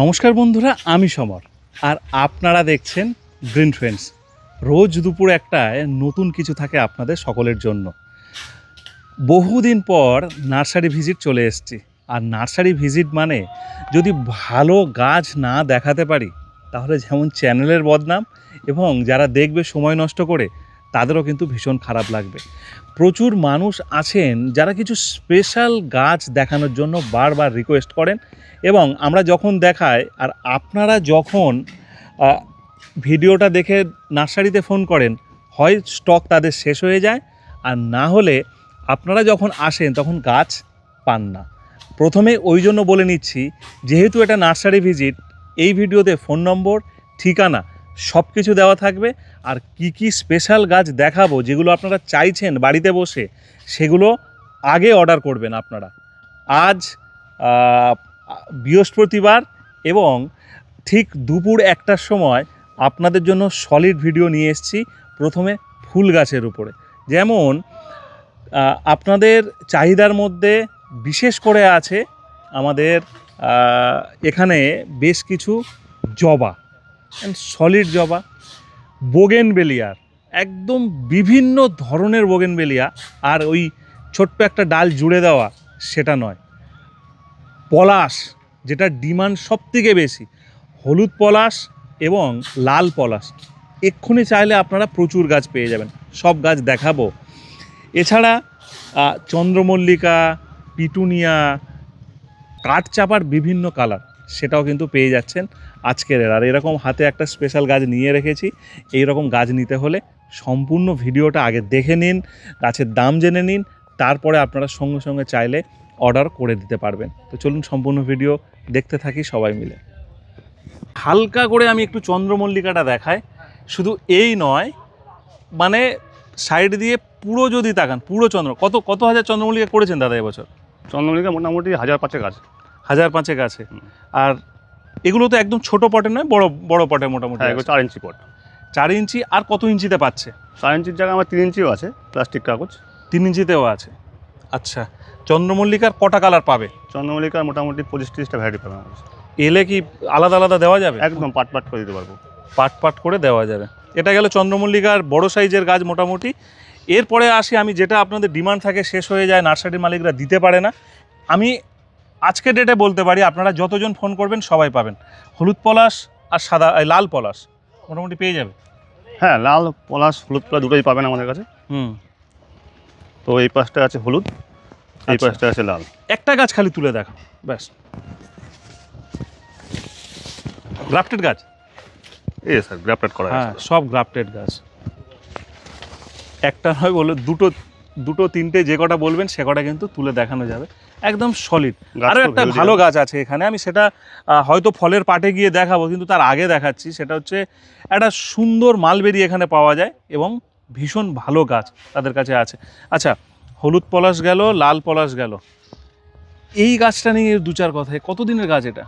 নমস্কার বন্ধুরা, আমি সমর। আর আপনারা দেখছেন গ্রিন ফ্রেন্ডস। রোজ দুপুর একটায় নতুন কিছু থাকে আপনাদের সকলের জন্য। বহুদিন পর নার্সারি ভিজিট চলে এসেছি। আর নার্সারি ভিজিট মানে যদি ভালো গাছ না দেখাতে পারি, তাহলে যেমন চ্যানেলের বদনাম এবং যারা দেখবে সময় নষ্ট করে তাদেরও কিন্তু ভীষণ খারাপ লাগবে। প্রচুর মানুষ আছেন যারা কিছু স্পেশাল গাছ দেখানোর জন্য বারবার রিকোয়েস্ট করেন এবং আমরা যখন দেখাই আর আপনারা যখন ভিডিওটা দেখে নার্সারিতে ফোন করেন, হয় স্টক তাদের শেষ হয়ে যায় আর না হলে আপনারা যখন আসেন তখন গাছ পান না। প্রথমে ওই জন্য বলে নিচ্ছি, যেহেতু এটা নার্সারি ভিজিট এই ভিডিওতে ফোন নম্বর ঠিকানা সব কিছু দেওয়া থাকবে। আর কি কি স্পেশাল গাছ দেখাবো, যেগুলো আপনারা চাইছেন বাড়িতে বসে, সেগুলো আগে অর্ডার করবেন আপনারা। আজ বৃহস্পতিবার এবং ঠিক দুপুর একটার সময় আপনাদের জন্য সলিড ভিডিও নিয়ে এসেছি, প্রথমে ফুল গাছের উপরে। যেমন আপনাদের চাহিদার মধ্যে বিশেষ করে আছে আমাদের এখানে বেশ কিছু জবা। সলিড জবা বোগেনবেলিয়ার একদম বিভিন্ন ধরনের বোগেন বেলিয়া আর ওই ছোট্ট একটা ডাল জুড়ে দেওয়া সেটা নয়। পলাশ, যেটা ডিমান্ড সব থেকে বেশি, হলুদ পলাশ এবং লাল পলাশ। এক্ষুনি চাইলে আপনারা প্রচুর গাছ পেয়ে যাবেন, সব গাছ দেখাবো। এছাড়া চন্দ্রমল্লিকা, পিটুনিয়া, কাঠচাপার বিভিন্ন কালার। সেটাও কিন্তু পেয়ে যাচ্ছেন আজকের। আর এরকম হাতে একটা স্পেশাল গাছ নিয়ে রেখেছি। এই রকম গাছ নিতে হলে সম্পূর্ণ ভিডিওটা আগে দেখে নিন, গাছের দাম জেনে নিন, তারপরে আপনারা সঙ্গে সঙ্গে চাইলে অর্ডার করে দিতে পারবেন। তো চলুন সম্পূর্ণ ভিডিও দেখতে থাকি সবাই মিলে। হালকা করে আমি একটু চন্দ্রমল্লিকাটা দেখাই। শুধু এই নয় মানে সাইড দিয়ে পুরো যদি তাকান, পুরো চন্দ্র, কত কত হাজার চন্দ্রমল্লিকা করেছেন দাদা এবছর? চন্দ্রমল্লিকা মোটামুটি হাজার পাঁচেক আছে। হাজার পাঁচেক আছে। আর এগুলো তো একদম ছোট পটে নয় বড় বড় পটে মোটামুটি হ্যাঁ চার ইঞ্চি পট। চার ইঞ্চি আর কত ইঞ্চিতে পাচ্ছে? চার ইঞ্চির জায়গায় আমার তিন ইঞ্চিও আছে প্লাস্টিক কাগজ। তিন ইঞ্চিতেও আছে। আচ্ছা চন্দ্রমল্লিকার কটা কালার পাবে? চন্দ্রমল্লিকার মোটামুটি পঁচিশ তিরিশটা ভ্যারাইটি পাবে আমার এলে কি আলাদা আলাদা দেওয়া যাবে? একদম পাট পাট করে দিতে পারব। পাট পাট করে দেওয়া যাবে। এটা গেল চন্দ্রমল্লিকার বড় সাইজের গাছ মোটামুটি। এরপরে আসি আমি যেটা আপনাদের ডিমান্ড থাকে শেষ হয়ে যায় নার্সারির মালিকরা দিতে পারে না। আমি আজকে ডেটে বলতে পারি আপনারা যতজন ফোন করবেন সবাই পাবেন। হলুদ পলাশ আর সাদা এই লাল পলাশ মোটামুটি পেয়ে যাবে। হ্যাঁ লাল পলাশ হলুদ পলাশ দুটোই পাবেন আমাদের কাছে। হুম। তো এই পাশটা আছে হলুদ এই আচ্ছা। পাশটা আছে লাল। একটা গাছ খালি তুলে দেখো ব্যাস। গ্রাফটেড গাছ? এই স্যার গ্রাফটেড করা হ্যাঁ সব গ্রাফটেড গাছ। একটা নয় বলে দুটো দুটো তিনটে যে কটা বলবেন সে কটা কিন্তু তুলে দেখানো যাবে। একদম সলিড আরও একটা ভালো গাছ আছে এখানে। আমি সেটা হয়তো ফলের পাটে গিয়ে দেখাবো কিন্তু তার আগে দেখাচ্ছি। সেটা হচ্ছে একটা সুন্দর মালবেরি এখানে পাওয়া যায় এবং ভীষণ ভালো গাছ তাদের কাছে আছে। আচ্ছা হলুদ পলাশ গেল লাল পলাশ গেল। এই গাছটা নিয়ে দু চার কথায় কতদিনের গাছ এটা?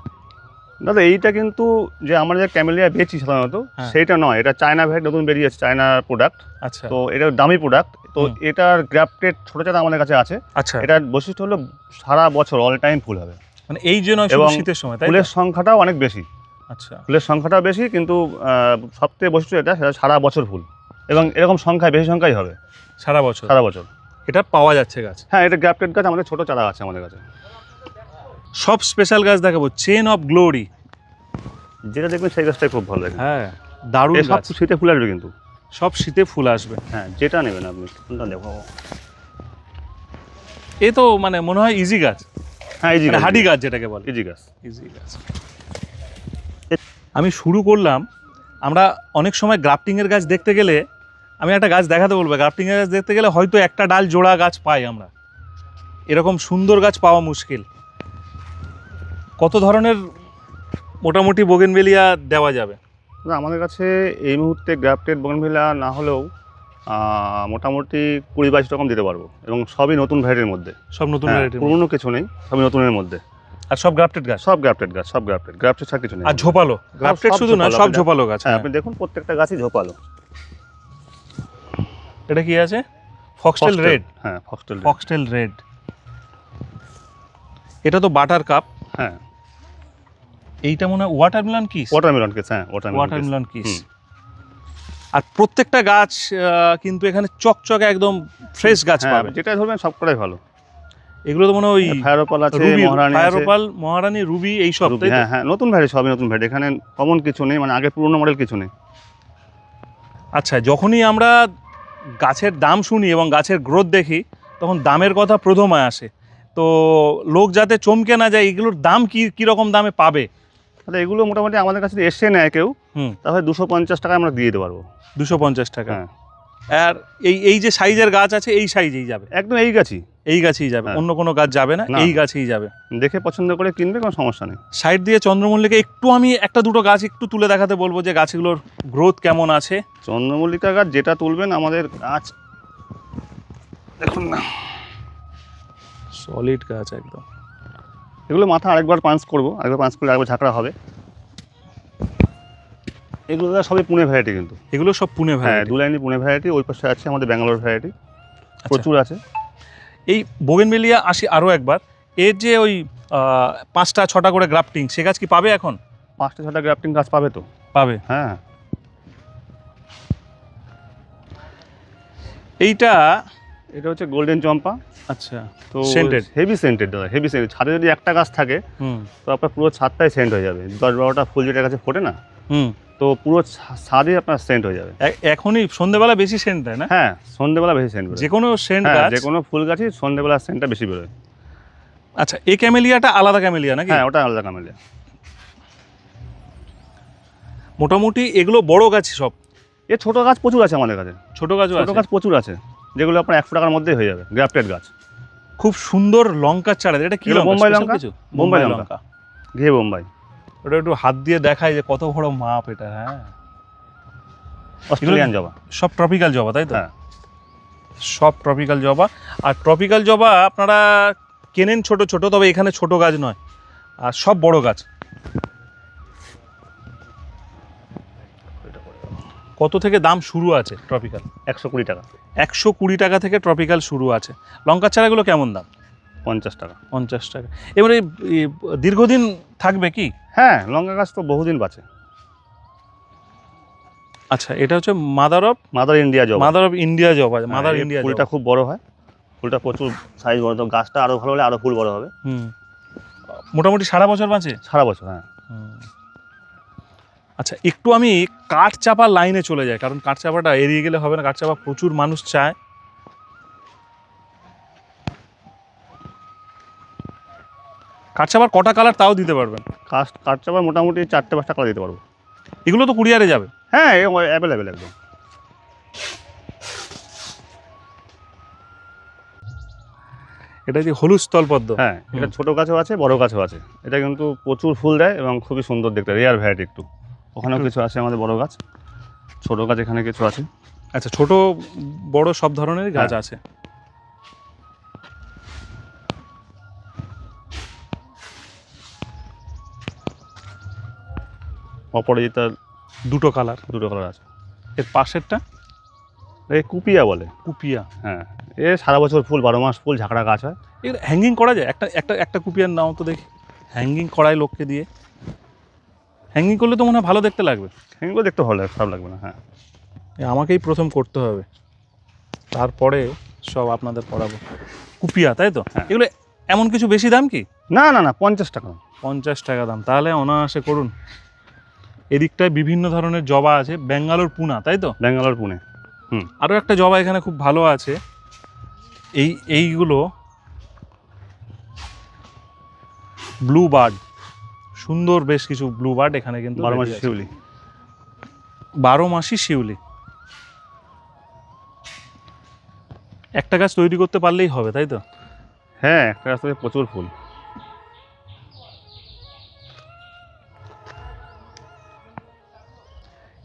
দাদা এইটা কিন্তু যে আমরা যে ক্যামেলিয়া বেচি সাধারণত হ্যাঁ। সেইটা নয় এটা চায়না ভ্যাট নতুন বেরিয়েছে চায়নার প্রোডাক্ট আচ্ছা। তো এটা দামি প্রোডাক্ট তো এটার গ্রাফটেড ছোটো চারা আমাদের কাছে আছে। আচ্ছা। এটার বৈশিষ্ট্য হলো সারা বছর অল টাইম ফুল হবে। মানে এই জন্য শীতের সময় ফুলের সংখ্যাটাও অনেক বেশি। আচ্ছা। ফুলের সংখ্যাটাও বেশি কিন্তু সবথেকে বৈশিষ্ট্য এটা সেটা সারা বছর ফুল এবং এরকম সংখ্যায় বেশি সংখ্যাই হবে। সারা বছর? সারা বছর। এটা পাওয়া যাচ্ছে গাছ? হ্যাঁ এটা গ্রাফটেড গাছ আমাদের ছোটো চারা আছে আমাদের কাছে। সব স্পেশাল গাছ দেখাবো চেন অফ গ্লোরি যেটা দেখবেন সেই গাছটাই খুব ভালো লাগে হ্যাঁ দারুণ সব শীতে ফুল আসবে কিন্তু। সব শীতে ফুল আসবে। হ্যাঁ যেটা নেবেন আপনি কোনটা দেখো এ তো মানে মনে হয় ইজি গাছ। হ্যাঁ ইজি মানে হাডি গাছ যেটাকে বলে। ইজি গাছ। ইজি গাছ। আমি শুরু করলাম আমরা অনেক সময় গ্রাফটিংয়ের গাছ দেখতে গেলে আমি একটা গাছ দেখাতে বলব। গ্রাফটিংয়ের গাছ দেখতে গেলে হয়তো একটা ডাল জোড়া গাছ পাই আমরা। এরকম সুন্দর গাছ পাওয়া মুশকিল। কত ধরনের মোটামুটি বোগেনবেলিয়া দেওয়া যাবে? না, আমাদের কাছে এই মুহূর্তে গ্রাফটেড বনভিলা না হলেও মোটামুটি কুড়ি বাইশ রকম দিতে পারব। এবং সবই নতুন ভ্যারাইটির মধ্যে। সব নতুন হ্যাঁ, পুরনো কিছু নেই সবই নতুনের মধ্যে। আর সব গ্রাফটেড গাছ? সব গ্রাফটেড গাছ সব গ্রাফটেড গ্রাফটেড ছাড়া কিছু নেই। আর ঝোপালো? গ্রাফটেড শুধু ঝোপালো, সব ঝোপালো গাছ হ্যাঁ হ্যাঁ। আপনি দেখুন প্রত্যেকটা গাছই ঝোপালো। এটা কি আছে? ফক্সটেল রেড হ্যাঁ ফক্সটেল ফক্সটেল রেড এটা তো বাটার কাপ হ্যাঁ। এইটা মনে হয় ওয়াটারমেলন কিস ওয়াটারমেলন কেস হ্যাঁ ওয়াটারমেলন কিস আর প্রত্যেকটা গাছ কিন্তু এখানে চকচকে একদম ফ্রেশ গাছ হ্যাঁ পাবে। যেটা ধরবেন সব কটাই ভালো। এগুলো তো মনে হয় ওই ফায়ারোপাল আছে রুবি মহারানী ফায়ারোপাল মহারানী রুবি এই সব? হ্যাঁ হ্যাঁ নতুন ভ্যারাইটি সবই নতুন ভ্যারাইটি এখানে কমন কিছু নেই মানে আগে পুরনো মডেল কিছু নেই। আচ্ছা যখনই আমরা গাছের দাম শুনি এবং গাছের গ্রোথ দেখি তখন দামের কথা প্রথমে আসে। তো লোক যাতে চমকে না যায় এগুলোর দাম কি কীরকম দামে পাবে? তাহলে এগুলো মোটামুটি আমাদের কাছে এসে নেয় কেউ তাহলে দুশো পঞ্চাশ টাকায় আমরা দিয়ে দিতে পারব। দুশো পঞ্চাশ টাকা। হ্যাঁ। আর এই এই যে সাইজের গাছ আছে এই সাইজেই যাবে? একদম এই গাছই। এই গাছেই যাবে? হ্যাঁ। অন্য কোনো গাছ যাবে না। এই গাছেই যাবে? দেখে পছন্দ করে কিনবে কোনো সমস্যা নেই। সাইড দিয়ে চন্দ্রমল্লিকা একটু আমি একটা দুটো গাছ একটু তুলে দেখাতে বলব যে গাছগুলোর গ্রোথ কেমন আছে। চন্দ্রমল্লিকা গাছ যেটা তুলবেন আমাদের গাছ দেখুন না। সলিড গাছ একদম। এগুলো মাথা আরেকবার পাঞ্চ করব আরেকবার পাঞ্চ করলে আরেকবার ঝাঁকড়া হবে। এগুলো সবই পুনে ভ্যারাইটি কিন্তু। এগুলো সব পুনে হ্যাঁ ভ্যারাইটি দু লাইনই পুনে ভ্যারাইটি ওই পাশে আছে আমাদের ব্যাঙ্গালোর ভ্যারাইটি প্রচুর আছে। এই বোগেনবেলিয়া আসি আরও একবার। এর যে ওই পাঁচটা ছটা করে গ্রাফটিং সে গাছ কি পাবে এখন? পাঁচটা ছটা গ্রাফটিং গাছ পাবে তো। পাবে। হ্যাঁ। এইটা এটা হচ্ছে গোল্ডেন চম্পা আচ্ছা। তো Scented? হেভি সেন্টেড দাদা হেভি সেন্টেড ছাদে যদি একটা গাছ থাকে হুম। তো আপনার পুরো ছাদটাই সেন্ট হয়ে যাবে। দশ বারোটা ফুল যেটা কাছে ফোটে না হুম। তো পুরো ছা- ছাদে আপনার সেন্ট হয়ে যাবে। এখনই সন্ধেবেলা বেশি সেন্ট দেয় না? হ্যাঁ সন্ধ্যেবেলা বেশি সেন্ট যে কোনো সেন্ট যে কোনো ফুল গাছই সন্ধ্যেবেলা সেন্টটা বেশি বেরোয়। আচ্ছা এই ক্যামেলিয়াটা আলাদা ক্যামেলিয়া নাকি? হ্যাঁ ওটা আলাদা কামেলিয়া মোটামুটি এগুলো বড় গাছ সব? এ ছোট গাছ প্রচুর আছে আমাদের কাছে। ছোট গাছও ছোট গাছ প্রচুর আছে। যেগুলো আপনার একশো টাকার মধ্যেই হয়ে যাবে গ্রাফটেড গাছ। খুব সুন্দর লঙ্কার চারা এটা কি লঙ্কা? বোম্বাই লঙ্কা? কিছু? বোম্বাই লঙ্কা। লঙ্কা। ঘিয়ে বোম্বাই। ওটা একটু হাত দিয়ে দেখায় যে কত বড় মাপ এটা হ্যাঁ। অস্ট্রেলিয়ান জবা। সব ট্রপিক্যাল জবা তাই তো? হ্যাঁ। সব ট্রপিক্যাল জবা। আর ট্রপিক্যাল জবা আপনারা কেনেন ছোট ছোট তবে এখানে ছোট গাছ নয় আর সব বড় গাছ। কত থেকে দাম শুরু আছে ট্রপিক্যাল একশো কুড়ি টাকা। একশো কুড়ি টাকা থেকে ট্রপিক্যাল শুরু আছে। লঙ্কার চারাগুলো কেমন দাম? পঞ্চাশ টাকা। পঞ্চাশ টাকা। এবারে এ, দীর্ঘদিন থাকবে কি? হ্যাঁ লঙ্কা গাছ তো বহুদিন বাঁচে। আচ্ছা এটা হচ্ছে mother of mother India job. Mother of India job আছে মাদার ইন্ডিয়া ফুলটা খুব বড় হয়। ফুলটা প্রচুর সাইজ বড়। তো গাছটা আরও ভালো হলে আরও ফুল বড় হবে। হুম। মোটামুটি সারা বছর বাঁচে? সারা বছর হ্যাঁ। আচ্ছা একটু আমি কাঠ চাপা লাইনে চলে যাই কারণ কাঠ চাপাটা এড়িয়ে গেলে হবে না কাঠ চাপা প্রচুর মানুষ চায়। কাঠ চাপার কটা কালার তাও দিতে পারবেন? কাঠ চাপা মোটামুটি চারটে পাঁচটা করে দিতে পারব। এগুলো তো কুরিয়ারে যাবে? হ্যাঁ অ্যাভেলেবেল একদম। এটা যে হলুদ স্থলপদ্ম? হ্যাঁ এটা। ছোট গাছও আছে বড় গাছও আছে। এটা কিন্তু প্রচুর ফুল দেয় এবং খুবই সুন্দর দেখতে রেয়ার ভ্যারাইটি একটু। ওখানেও কিছু আছে আমাদের বড় গাছ। ছোট গাছ এখানে কিছু আছে। আচ্ছা ছোট বড় সব ধরনের গাছ হ্যাঁ। আছে। অপরাজিতার দুটো কালার দুটো কালার আছে। এর পাশেরটা? এই কুপিয়া বলে। কুপিয়া। হ্যাঁ। এ সারা বছর ফুল বারো মাস ফুল ঝাঁকড়া গাছ হয়। এর হ্যাঙ্গিং করা যায়? একটা একটা একটা কুপিয়ার নাও তো দেখি। হ্যাঙ্গিং করায় লোককে দিয়ে। হ্যাঙ্গিং করলে তো মনে হয় ভালো দেখতে লাগবে। এগুলো দেখতে ভালো লাগে খারাপ লাগবে না হ্যাঁ। আমাকেই প্রথম করতে হবে। তারপরে সব আপনাদের পড়াবো। কুপিয়া তাই তো? হ্যাঁ। এগুলো এমন কিছু বেশি দাম কি? না না না পঞ্চাশ টাকা। পঞ্চাশ টাকা দাম। তাহলে অনায়াসে করুন। এদিকটায় বিভিন্ন ধরনের জবা আছে। ব্যাঙ্গালোর পুনা তাই তো? ব্যাঙ্গালোর পুনে হুম। আরও একটা জবা এখানে খুব ভালো আছে। এই এইগুলো ব্লু বার্ড সুন্দর বেশ কিছু ব্লু বার্ড এখানে কিন্তু বারো মাস। শিউলি। বারো মাসি শিউলি। একটা গাছ তৈরি করতে পারলেই হবে তাই তো? হ্যাঁ একটা রাস্তাতে প্রচুর ফুল।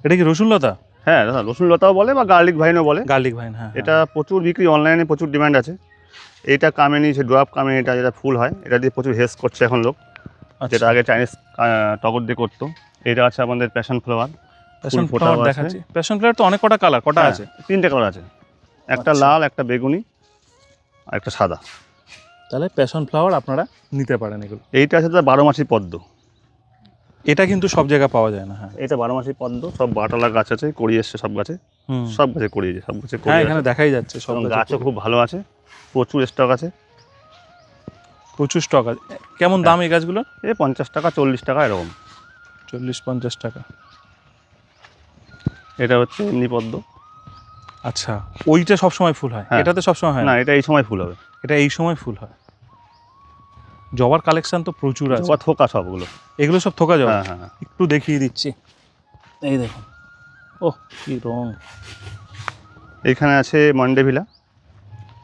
এটা কি রসুনলতা হ্যাঁ দাদা রসুন লতাও বলে বা গার্লিক ভাইনও বলে। গার্লিক ভাইন হ্যাঁ এটা প্রচুর বিক্রি অনলাইনে প্রচুর ডিমান্ড আছে। এটা কামেনি যে ড্রপ কামেনি এটা যেটা ফুল হয় এটা দিয়ে প্রচুর হেস করছে এখন লোক। হ্যাঁ, যেটা আগে চাইনিজ টগর দিয়ে করতো এটা আছে আমাদের প্যাশন ফ্লাওয়ার প্যাশন ফুল ফ্লাওয়ার দেখাচ্ছি। প্যাশন ফ্লাওয়ার তো অনেক কটা কালার কটা আছে? তিনটে কালার আছে। একটা আচ্ছা। লাল একটা বেগুনি আর একটা সাদা। তাহলে প্যাশন ফ্লাওয়ার আপনারা নিতে পারেন এগুলো। এইটা আছে বারো মাসি পদ্ম। এটা কিন্তু সব জায়গায় পাওয়া যায় না হ্যাঁ। এটা বারো মাসি পদ্ম সব বাটালা গাছ আছে কড়ি এসছে সব গাছে। হুম। সব গাছে কড়িয়েছে সব গাছে হ্যাঁ আছে। এখানে দেখাই যাচ্ছে সব গাছও খুব ভালো আছে প্রচুর স্টক আছে। প্রচুর স্টক আছে। কেমন দাম এই গাছগুলো? এই পঞ্চাশ টাকা চল্লিশ টাকা এরকম। চল্লিশ পঞ্চাশ টাকা। এটা হচ্ছে এমনি পদ্ম। আচ্ছা ওইটা সব সময় ফুল হয়? হ্যাঁ। এটাতে সব সময় হয় না? এটা এই সময় ফুল হবে। এটা এই সময় ফুল হয়? জবার কালেকশন তো প্রচুর আছে। জবা থোকা সবগুলো। এগুলো সব থোকা জবা? হ্যাঁ হ্যাঁ হ্যাঁ। একটু দেখিয়ে দিচ্ছি। এই দেখুন। ও কি রং। এখানে আছে মন্ডেভিলা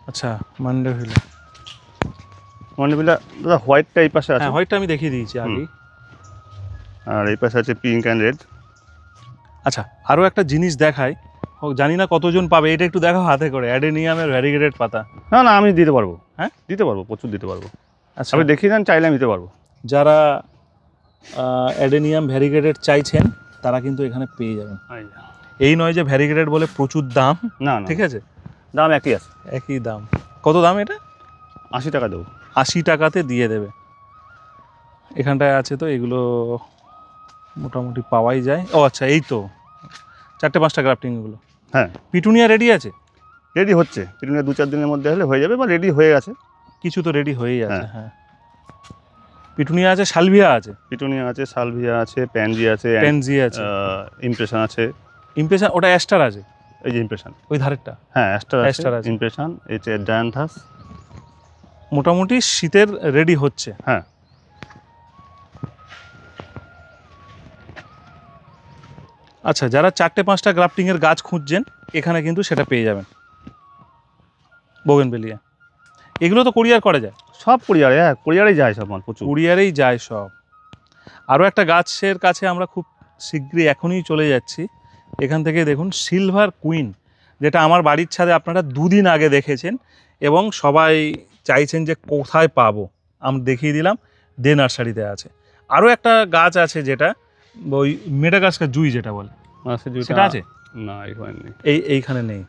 আচ্ছা মান্ডে হইল দাদা হোয়াইটটা এই পাশে আছে। হ্যাঁ হোয়াইটটা আমি দেখিয়ে দিয়েছি আগেই। আর এই পাশে আছে পিঙ্ক অ্যান্ড রেড আচ্ছা আরও একটা জিনিস দেখাই। ও জানি না কতজন পাবে এটা একটু দেখো হাতে করে। অ্যাডেনিয়ামের ভ্যারিগেটেড পাতা। না না আমি দিতে পারব। হ্যাঁ? দিতে পারব প্রচুর দিতে পারব। আচ্ছা। আপনি দেখিয়ে দেন চাইলে আমি দিতে পারব। যারা অ্যাডেনিয়াম ভ্যারিগেটেড চাইছেন তারা কিন্তু এখানে পেয়ে যাবেন। এই নয় যে ভ্যারিগেটেড বলে প্রচুর দাম না না। ঠিক আছে? দাম একই আছে। একই দাম। কত দাম এটা? আশি টাকা দেবো। আশি টাকাতে দিয়ে দেবে। এখানটায় আছে তো এগুলো মোটামুটি পাওয়াই যায়। ও আচ্ছা এই তো। চারটে পাঁচটা গ্রাফটিং এগুলো। হ্যাঁ। পিটুনিয়া রেডি আছে? রেডি হচ্ছে। পিটুনিয়া দু চার দিনের মধ্যে হলে হয়ে যাবে বা রেডি হয়ে গেছে। কিছু তো রেডি হয়েই আছে হ্যাঁ। হ্যাঁ। পিটুনিয়া আছে সালভিয়া আছে? পিটুনিয়া আছে সালভিয়া আছে প্যানজি আছে পেনজি আছে। ইমপ্রেশন আছে। ইমপ্রেশন ওটা অ্যাস্টার আছে? এই যে ইমপ্রেশন ওই ধারেরটা? হ্যাঁ অ্যাস্টার Aster আছে। ইমপ্রেশন এই যে ডায়ান্থাস মোটামুটি শীতের রেডি হচ্ছে। হ্যাঁ। আচ্ছা যারা চারটে পাঁচটা গ্রাফটিংয়ের গাছ খুঁজছেন এখানে কিন্তু সেটা পেয়ে যাবেন। বোগেনবেলিয়া। এগুলো তো কুরিয়ার করা যায়। সব কুরিয়ারে হ্যাঁ কুরিয়ারে যায় সব মাল প্রচুর। কুরিয়ারেই যায় সব। আরও একটা গাছের কাছে আমরা খুব শীঘ্রই এখনই চলে যাচ্ছি। এখান থেকে দেখুন সিলভার কুইন যেটা আমার বাড়ির ছাদে আপনারা দুদিন আগে দেখেছেন এবং সবাই চাইছেন যে কোথায় পাবো আমি দেখিয়ে দিলাম দে নার্সারিতে আছে। আরও একটা গাছ আছে যেটা ওই মেটা মেডাগাস্কার জুই যেটা বলে। সেটা আছে? না এই এইখানে নেই।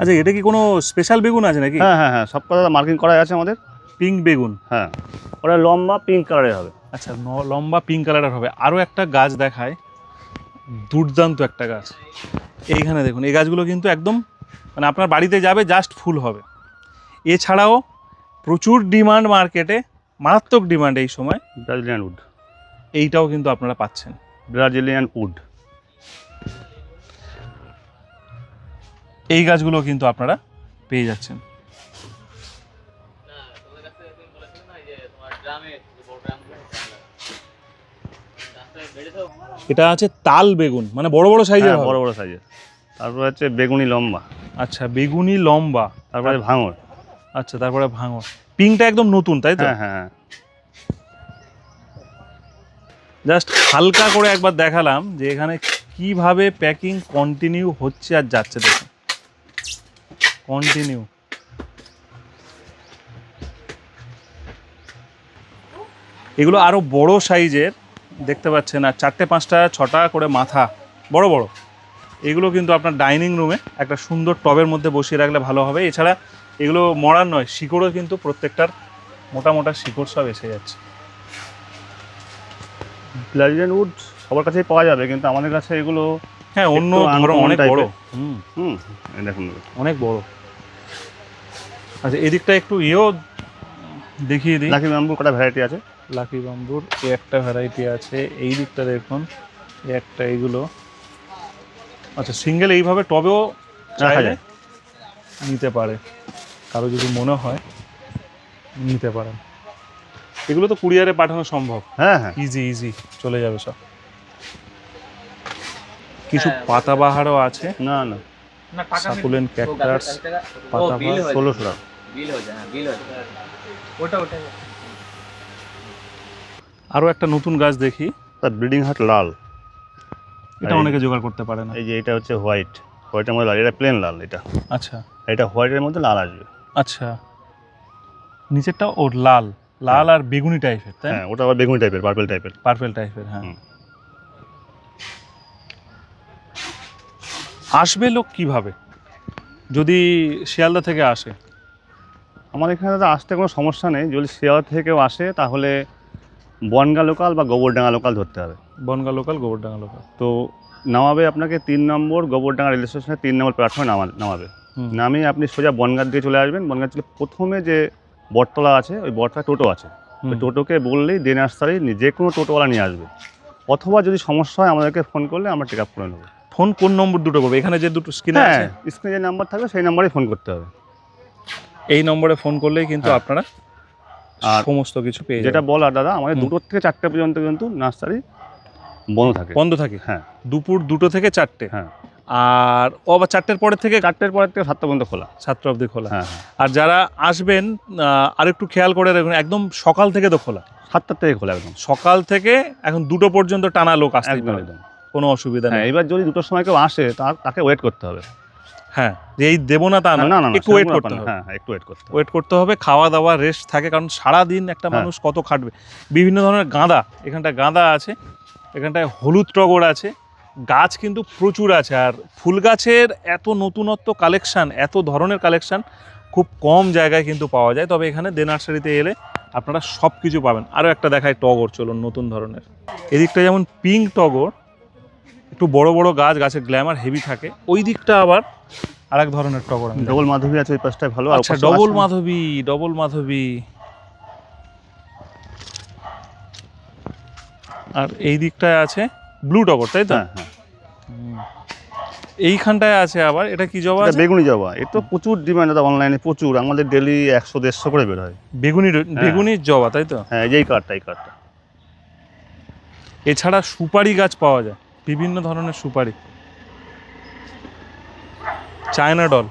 আচ্ছা এটা কি কোনো স্পেশাল বেগুন আছে নাকি? হ্যাঁ হ্যাঁ হ্যাঁ সব কথা মার্কিং করা আছে আমাদের। পিঙ্ক বেগুন। হ্যাঁ ওটা লম্বা পিঙ্ক কালারের হবে। আচ্ছা লম্বা পিঙ্ক কালারের হবে। আরও একটা গাছ দেখায় দুর্দান্ত একটা গাছ। এইখানে দেখুন এই গাছগুলো কিন্তু একদম মানে আপনার বাড়িতে যাবে জাস্ট ফুল হবে। এছাড়াও প্রচুর ডিমান্ড মার্কেটে মারাত্মক ডিমান্ড এই সময়। ব্রাজিলিয়ান উড এইটাও কিন্তু আপনারা পাচ্ছেন। ব্রাজিলিয়ান উড এই গাছগুলো কিন্তু আপনারা পেয়ে যাচ্ছেন। এটা আছে তাল বেগুন মানে বড় বড় সাইজের হ্যাঁ বড় বড় সাইজের তারপর হচ্ছে বেগুনি লম্বা। আচ্ছা বেগুনি লম্বা। তারপরে ভাঙর। আচ্ছা তারপরে ভাঙর পিংটা একদম নতুন তাই তো? হ্যাঁ হ্যাঁ হ্যাঁ। জাস্ট হালকা করে একবার দেখালাম যে এখানে কীভাবে প্যাকিং কন্টিনিউ হচ্ছে আর যাচ্ছে দেখুন। কন্টিনিউ এগুলো আরও বড় সাইজের দেখতে পাচ্ছেন আর চারটে পাঁচটা ছটা করে মাথা বড় বড়। এগুলো কিন্তু আপনার ডাইনিং রুমে একটা সুন্দর টবের মধ্যে বসিয়ে রাখলে ভালো হবে। এছাড়া এগুলো মরার নয় শিকড়ও কিন্তু প্রত্যেকটার মোটা মোটা শিকড় সব এসে যাচ্ছে। উড সবার কাছেই পাওয়া যাবে কিন্তু আমাদের কাছে এগুলো হ্যাঁ অন্য ধরো অনেক বড়। হুম। হুম। দেখুন। অনেক বড়। আচ্ছা এদিকটা একটু ইয়েও দেখিয়ে দিই। লাকি ব্যাম্বুর কটা ভ্যারাইটি আছে? লাকি বাম্বুর এই একটা ভ্যারাইটি আছে এই দিকটা দেখুন এই একটা এইগুলো আচ্ছা সিঙ্গেল এইভাবে টবেও রাখা যায়। নিতে পারে। কারও যদি মনে হয় নিতে পারেন। এগুলো তো কুরিয়ারে পাঠানো সম্ভব। হ্যাঁ হ্যাঁ। ইজি ইজি চলে যাবে সব। কিছু পাতাবাহারও আছে। না না। না টাকা সাকুলেন্ট ক্যাক্টাস ও পাতা ষোলোশো টাকা। বিল হয়ে যায় হ্যাঁ বিল হয়ে যায়। ওটা ওটা। আরও একটা নতুন গাছ দেখি। তার ব্রিডিং হার্ট লাল। এটা অনেকে জোগাড় করতে পারে না। এই যে এটা হচ্ছে হোয়াইট। হোয়াইটের মধ্যে লাল। এটা প্লেন লাল এটা। আচ্ছা। এটা হোয়াইটের মধ্যে লাল আসবে। আচ্ছা। নিচেরটা ওর লাল। লাল আর বেগুনি টাইপের তাই হ্যাঁ ওটা আবার বেগুনি টাইপের পার্পল টাইপের পার্পেল টাইপের হ্যাঁ। আসবে লোক কীভাবে? যদি শিয়ালদা থেকে আসে। আমার এখানে তো আসতে কোনো সমস্যা নেই। যদি শিয়ালদা থেকেও আসে তাহলে বনগা লোকাল বা গোবরডাঙ্গা লোকাল ধরতে হবে। বনগা লোকাল গোবরডাঙ্গা লোকাল তো নামাবে আপনাকে তিন নম্বর গোবরডাঙ্গা রেল স্টেশনে তিন নম্বর প্ল্যাটফর্মে নামা নামাবে। নামিয়ে আপনি সোজা বনগাঁ দিয়ে চলে আসবেন। বনগাঁ থেকে প্রথমে যে বটতলা আছে ওই বটতলা টোটো আছে। ওই টোটোকে বললেই দে নার্সারি যে কোনো টোটোওয়ালা নিয়ে আসবে। অথবা যদি সমস্যা হয় আমাদেরকে ফোন করলে আমরা টেক আপ করে নেব। ফোন কোন নম্বর দুটো করবে? এখানে যে দুটো স্ক্রিনে হ্যাঁ আছে? স্ক্রিনে যে নাম্বার থাকবে সেই নাম্বারেই ফোন করতে হবে। এই নম্বরে ফোন করলেই কিন্তু হ্যাঁ। আপনারা আর সমস্ত কিছু পেয়ে যেটা বলার দাদা আমাদের। দুটোর থেকে চারটে পর্যন্ত কিন্তু নার্সারি বন্ধ থাকে। বন্ধ থাকে। হ্যাঁ। দুপুর দুটো থেকে চারটে। হ্যাঁ। আর ও আবার চারটের পরে থেকে চারটের পরের থেকে সাতটা পর্যন্ত খোলা। সাতটা অবধি খোলা। হ্যাঁ হ্যাঁ। আর যারা আসবেন আহ, আরেকটু খেয়াল করে রাখবেন একদম সকাল থেকে তো খোলা। সাতটার থেকে খোলা একদম। সকাল থেকে এখন দুটো পর্যন্ত টানা লোক আসতে একদম একদম। কোনো অসুবিধা হ্যাঁ নেই এবার যদি দুটোর সময় কেউ আসে তার তাকে ওয়েট করতে হবে। হ্যাঁ যে এই দেবো না তা না না একটু ওয়েট করতে হবে। হ্যাঁ হ্যাঁ, একটু ওয়েট করতে ওয়েট করতে হবে খাওয়া দাওয়া রেস্ট থাকে কারণ সারা দিন একটা হ্যাঁ। মানুষ কত খাটবে। বিভিন্ন ধরনের গাঁদা এখানটায় গাঁদা আছে। এখানটায় হলুদ টগর আছে গাছ কিন্তু প্রচুর আছে আর ফুল গাছের এত নতুনত্ব কালেকশান এত ধরনের কালেকশান খুব কম জায়গায় কিন্তু পাওয়া যায়। তবে এখানে দে নার্সারিতে এলে আপনারা সব কিছু পাবেন। আরও একটা দেখায় টগর চলুন নতুন ধরনের। এদিকটা যেমন পিঙ্ক টগর একটু বড় বড় গাছ গাছের গ্ল্যামার হেভি থাকে। ওই দিকটা আবার আরেক ধরনের টগর ডবল মাধবী আছে ওই পাশটায় ভালো আর আচ্ছা ডবল মাধবী ডবল মাধবী। আর এই দিকটায় আছে ব্লু টগর তাই তো? হ্যাঁ হ্যাঁ। এইখানটায় আছে আবার এটা কি জবা আছে? বেগুনি জবা। এর তো প্রচুর ডিমান্ড দাদা অনলাইনে প্রচুর। আমাদের ডেলি একশো দেড়শো করে বের হয়। বেগুনি বেগুনির জবা তাই তো? হ্যাঁ এই যে এই কার্ডটা এই কার্ডটা এছাড়া সুপারি গাছ পাওয়া যায় বিভিন্ন ধরনের সুপারি। চায়না ডল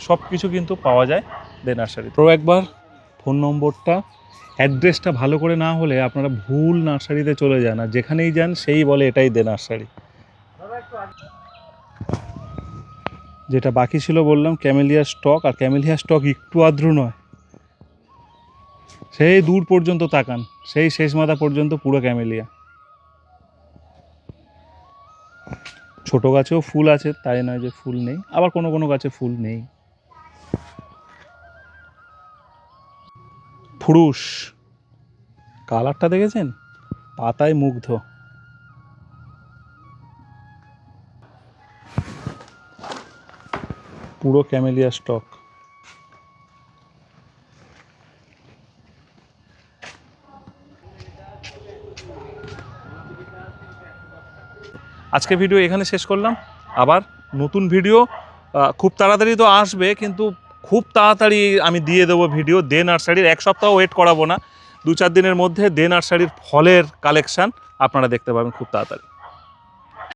সব কিছু কিন্তু পাওয়া যায় দে নার্সারি তো একবার ফোন নম্বরটা অ্যাড্রেসটা ভালো করে না হলে আপনারা ভুল নার্সারিতে চলে যান আর যেখানেই যান সেই বলে এটাই দে নার্সারি। যেটা বাকি ছিল বললাম, ক্যামেলিয়া স্টক, আর ক্যামেলিয়া স্টক একটু আদ্র নয়। সেই দূর পর্যন্ত তাকান, সেই শেষ মাথা পর্যন্ত পুরো ক্যামেলিয়া। ছোট গাছেও ফুল আছে, তাই নয় যে ফুল নেই, আবার কোনো কোনো গাছে ফুল নেই। ফুরুষ। কালারটা দেখেছেন? পাতায় মুগ্ধ। পুরো ক্যামেলিয়া স্টক। আজকে ভিডিও এখানে শেষ করলাম। আবার নতুন ভিডিও খুব তাড়াতাড়ি তো আসবে, কিন্তু খুব তাড়াতাড়ি আমি দিয়ে দেবো ভিডিও, দে নার্সারির, এক সপ্তাহ ওয়েট করাবো না। দু চার দিনের মধ্যে দে নার্সারির ফলের কালেকশান আপনারা দেখতে পাবেন খুব তাড়াতাড়ি।